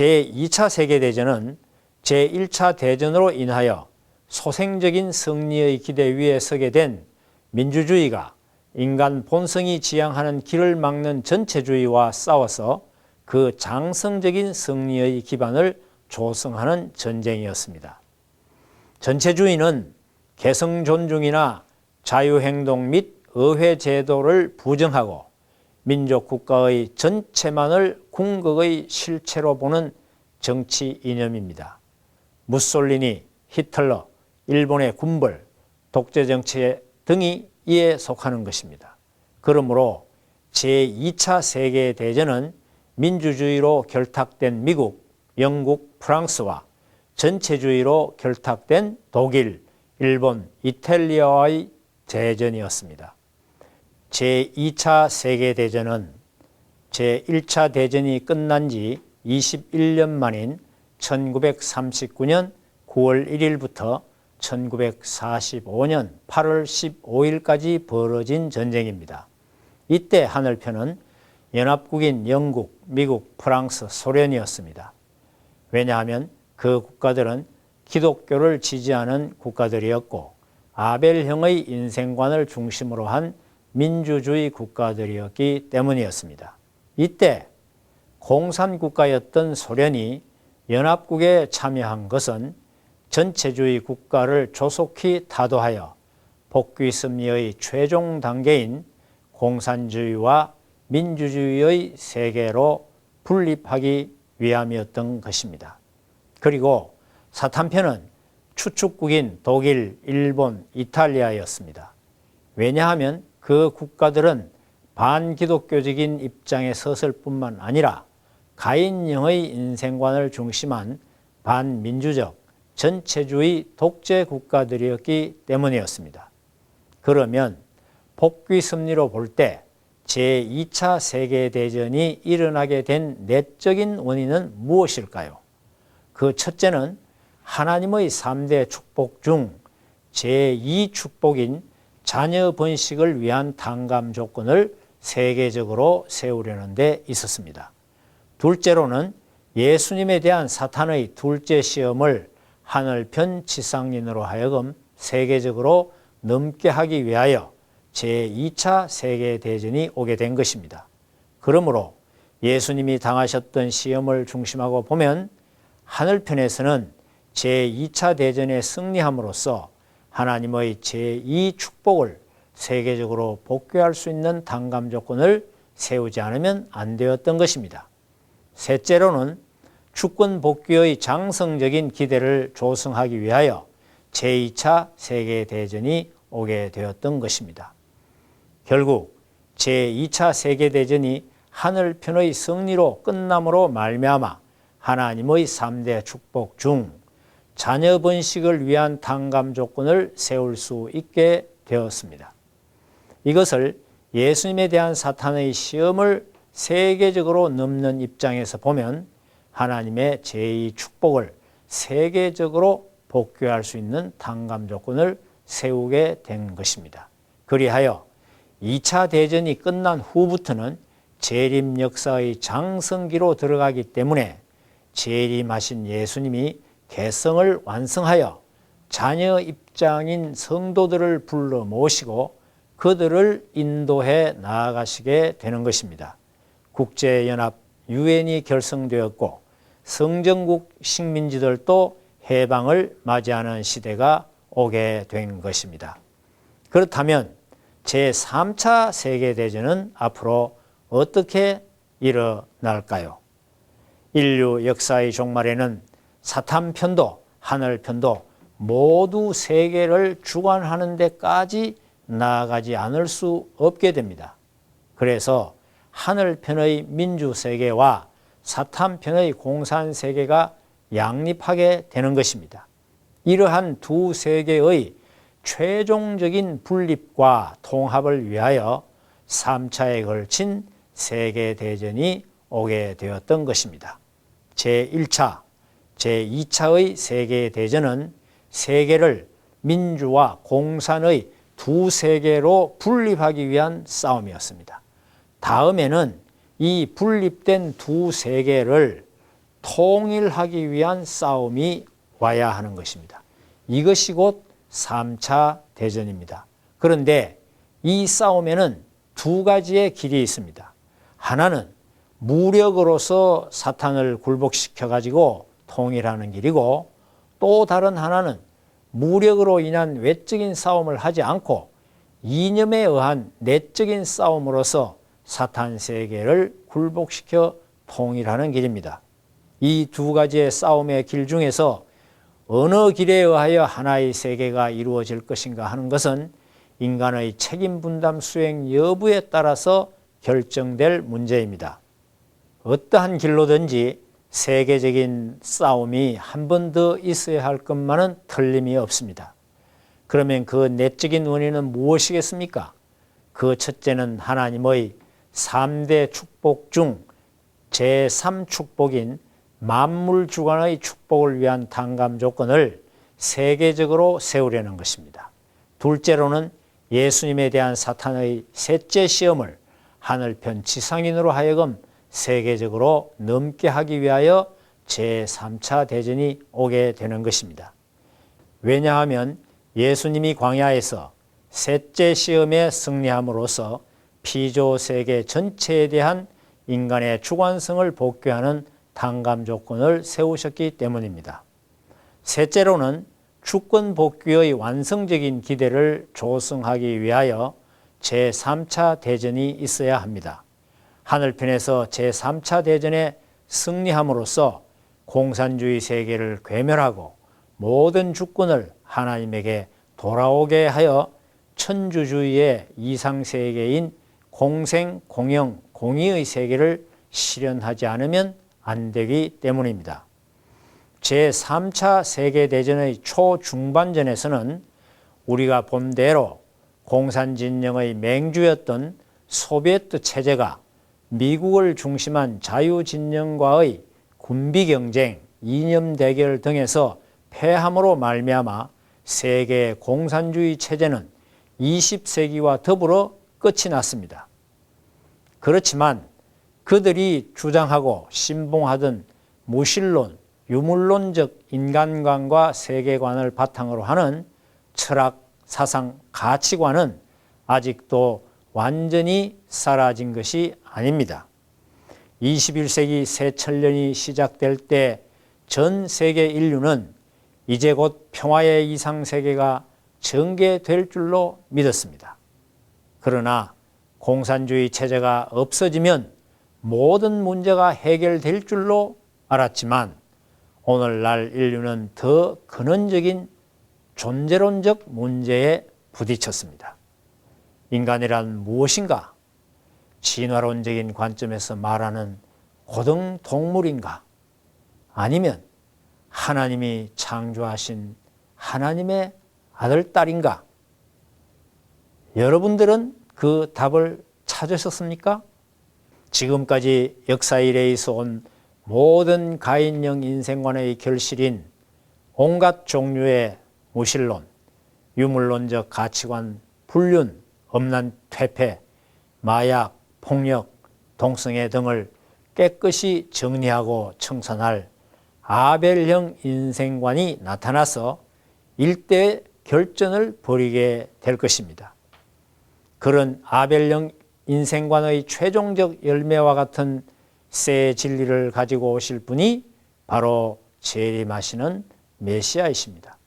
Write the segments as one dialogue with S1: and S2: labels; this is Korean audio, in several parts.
S1: 제2차 세계대전은 제1차 대전으로 인하여 소생적인 승리의 기대 위에 서게 된 민주주의가 인간 본성이 지향하는 길을 막는 전체주의와 싸워서 그 장성적인 승리의 기반을 조성하는 전쟁이었습니다. 전체주의는 개성 존중이나 자유행동 및 의회 제도를 부정하고 민족 국가의 전체만을 궁극의 실체로 보는 정치 이념입니다. 무솔리니, 히틀러, 일본의 군벌, 독재 정치 등이 이에 속하는 것입니다. 그러므로 제2차 세계대전은 민주주의로 결탁된 미국, 영국, 프랑스와 전체주의로 결탁된 독일, 일본, 이탈리아와의 대전이었습니다. 제2차 세계대전은 제1차 대전이 끝난 지 21년 만인 1939년 9월 1일부터 1945년 8월 15일까지 벌어진 전쟁입니다. 이때 하늘편은 연합국인 영국, 미국, 프랑스, 소련이었습니다. 왜냐하면 그 국가들은 기독교를 지지하는 국가들이었고 아벨형의 인생관을 중심으로 한 민주주의 국가들이었기 때문이었습니다. 이때 공산국가였던 소련이 연합국에 참여한 것은 전체주의 국가를 조속히 타도하여 복귀 승리의 최종 단계인 공산주의와 민주주의의 세계로 분립하기 위함이었던 것입니다. 그리고 사탄편은 추축국인 독일, 일본, 이탈리아였습니다. 왜냐하면 그 국가들은 반기독교적인 입장에 섰을 뿐만 아니라 가인형의 인생관을 중심한 반민주적, 전체주의 독재 국가들이었기 때문이었습니다. 그러면 복귀 승리로 볼 때 제2차 세계대전이 일어나게 된 내적인 원인은 무엇일까요? 그 첫째는 하나님의 3대 축복 중 제2축복인 자녀 번식을 위한 당감 조건을 세계적으로 세우려는 데 있었습니다. 둘째로는 예수님에 대한 사탄의 둘째 시험을 하늘편 지상인으로 하여금 세계적으로 넘게 하기 위하여 제2차 세계대전이 오게 된 것입니다. 그러므로 예수님이 당하셨던 시험을 중심하고 보면 하늘편에서는 제2차 대전에 승리함으로써 하나님의 제2 축복을 세계적으로 복귀할 수 있는 당감 조건을 세우지 않으면 안 되었던 것입니다. 셋째로는 주권 복귀의 장성적인 기대를 조성하기 위하여 제2차 세계대전이 오게 되었던 것입니다. 결국 제2차 세계대전이 하늘편의 승리로 끝남으로 말미암아 하나님의 3대 축복 중 자녀 번식을 위한 당감 조건을 세울 수 있게 되었습니다. 이것을 예수님에 대한 사탄의 시험을 세계적으로 넘는 입장에서 보면 하나님의 제2 축복을 세계적으로 복귀할 수 있는 당감 조건을 세우게 된 것입니다. 그리하여 2차 대전이 끝난 후부터는 재림 역사의 장성기로 들어가기 때문에 재림하신 예수님이 개성을 완성하여 자녀 입장인 성도들을 불러 모시고 그들을 인도해 나아가시게 되는 것입니다. 국제연합 유엔이 결성되었고 성전국 식민지들도 해방을 맞이하는 시대가 오게 된 것입니다. 그렇다면 제3차 세계대전은 앞으로 어떻게 일어날까요? 인류 역사의 종말에는 사탄 편도 하늘 편도 모두 세계를 주관하는 데까지 나아가지 않을 수 없게 됩니다. 그래서 하늘 편의 민주 세계와 사탄 편의 공산 세계가 양립하게 되는 것입니다. 이러한 두 세계의 최종적인 분립과 통합을 위하여 3차에 걸친 세계 대전이 오게 되었던 것입니다. 제1차 제2차의 세계대전은 세계를 민주와 공산의 두 세계로 분립하기 위한 싸움이었습니다. 다음에는 이 분립된 두 세계를 통일하기 위한 싸움이 와야 하는 것입니다. 이것이 곧 3차 대전입니다. 그런데 이 싸움에는 두 가지의 길이 있습니다. 하나는 무력으로서 사탄을 굴복시켜 가지고 통일하는 길이고 또 다른 하나는 무력으로 인한 외적인 싸움을 하지 않고 이념에 의한 내적인 싸움으로서 사탄 세계를 굴복시켜 통일하는 길입니다. 이 두 가지의 싸움의 길 중에서 어느 길에 의하여 하나의 세계가 이루어질 것인가 하는 것은 인간의 책임 분담 수행 여부에 따라서 결정될 문제입니다. 어떠한 길로든지 세계적인 싸움이 한 번 더 있어야 할 것만은 틀림이 없습니다. 그러면 그 내적인 원인은 무엇이겠습니까? 그 첫째는 하나님의 3대 축복 중 제3축복인 만물 주관의 축복을 위한 당감 조건을 세계적으로 세우려는 것입니다. 둘째로는 예수님에 대한 사탄의 셋째 시험을 하늘편 지상인으로 하여금 세계적으로 넘게 하기 위하여 제3차 대전이 오게 되는 것입니다. 왜냐하면 예수님이 광야에서 셋째 시험에 승리함으로써 피조 세계 전체에 대한 인간의 주관성을 복귀하는 당감 조건을 세우셨기 때문입니다. 셋째로는 주권 복귀의 완성적인 기대를 조성하기 위하여 제3차 대전이 있어야 합니다. 하늘편에서 제3차 대전에 승리함으로써 공산주의 세계를 괴멸하고 모든 주권을 하나님에게 돌아오게 하여 천주주의의 이상세계인 공생, 공영, 공의의 세계를 실현하지 않으면 안 되기 때문입니다. 제3차 세계대전의 초중반전에서는 우리가 본대로 공산진영의 맹주였던 소비에트 체제가 미국을 중심한 자유진영과의 군비 경쟁, 이념 대결 등에서 패함으로 말미암아 세계 공산주의 체제는 20세기와 더불어 끝이 났습니다. 그렇지만 그들이 주장하고 신봉하던 무신론, 유물론적 인간관과 세계관을 바탕으로 하는 철학, 사상, 가치관은 아직도 완전히 사라진 것이 아닙니다. 21세기 새 천년이 시작될 때 전 세계 인류는 이제 곧 평화의 이상 세계가 전개될 줄로 믿었습니다. 그러나 공산주의 체제가 없어지면 모든 문제가 해결될 줄로 알았지만 오늘날 인류는 더 근원적인 존재론적 문제에 부딪혔습니다. 인간이란 무엇인가? 진화론적인 관점에서 말하는 고등 동물인가? 아니면 하나님이 창조하신 하나님의 아들, 딸인가? 여러분들은 그 답을 찾으셨습니까? 지금까지 역사 이래에서 온 모든 가인형 인생관의 결실인 온갖 종류의 무신론, 유물론적 가치관, 불륜, 엄난 퇴폐, 마약, 폭력, 동성애 등을 깨끗이 정리하고 청산할 아벨형 인생관이 나타나서 일대 결전을 벌이게 될 것입니다. 그런 아벨형 인생관의 최종적 열매와 같은 새 진리를 가지고 오실 분이 바로 재림하시는 메시아이십니다.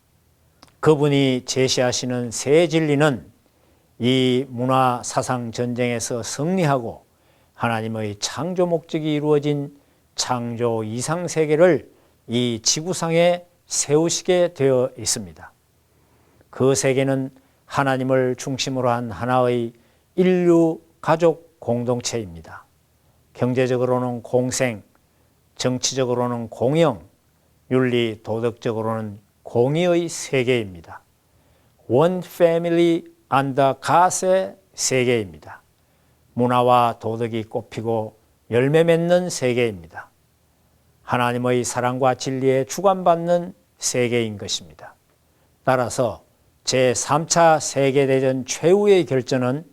S1: 그분이 제시하시는 새 진리는 이 문화 사상 전쟁에서 승리하고 하나님의 창조 목적이 이루어진 창조 이상 세계를 이 지구상에 세우시게 되어 있습니다. 그 세계는 하나님을 중심으로 한 하나의 인류 가족 공동체입니다. 경제적으로는 공생, 정치적으로는 공영, 윤리 도덕적으로는 공의의 세계입니다. 원 패밀리 안더 갓의 세계입니다. 문화와 도덕이 꽃피고 열매 맺는 세계입니다. 하나님의 사랑과 진리에 주관받는 세계인 것입니다. 따라서 제3차 세계대전 최후의 결전은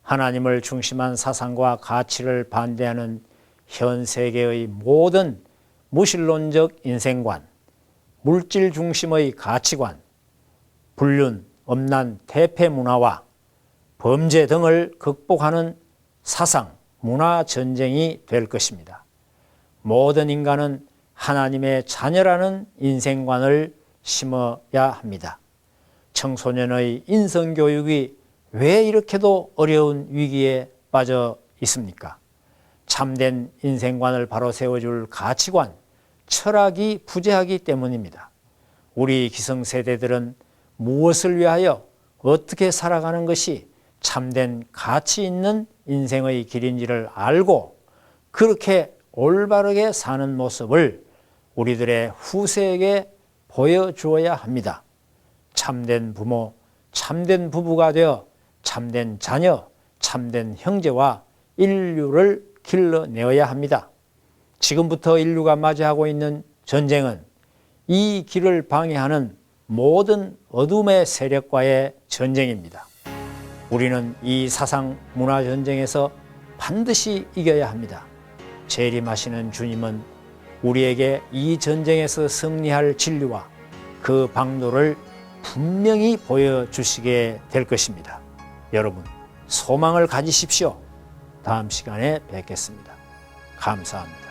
S1: 하나님을 중심한 사상과 가치를 반대하는 현 세계의 모든 무신론적 인생관, 물질 중심의 가치관, 불륜, 엄난, 대패 문화와 범죄 등을 극복하는 사상, 문화 전쟁이 될 것입니다. 모든 인간은 하나님의 자녀라는 인생관을 심어야 합니다. 청소년의 인성교육이 왜 이렇게도 어려운 위기에 빠져 있습니까? 참된 인생관을 바로 세워줄 가치관, 철학이 부재하기 때문입니다. 우리 기성세대들은 무엇을 위하여 어떻게 살아가는 것이 참된 가치 있는 인생의 길인지를 알고 그렇게 올바르게 사는 모습을 우리들의 후세에게 보여주어야 합니다. 참된 부모, 참된 부부가 되어 참된 자녀, 참된 형제와 인류를 길러내어야 합니다. 지금부터 인류가 맞이하고 있는 전쟁은 이 길을 방해하는 모든 어둠의 세력과의 전쟁입니다. 우리는 이 사상 문화 전쟁에서 반드시 이겨야 합니다. 재림하시는 주님은 우리에게 이 전쟁에서 승리할 진리와 그 방도를 분명히 보여주시게 될 것입니다. 여러분, 소망을 가지십시오. 다음 시간에 뵙겠습니다. 감사합니다.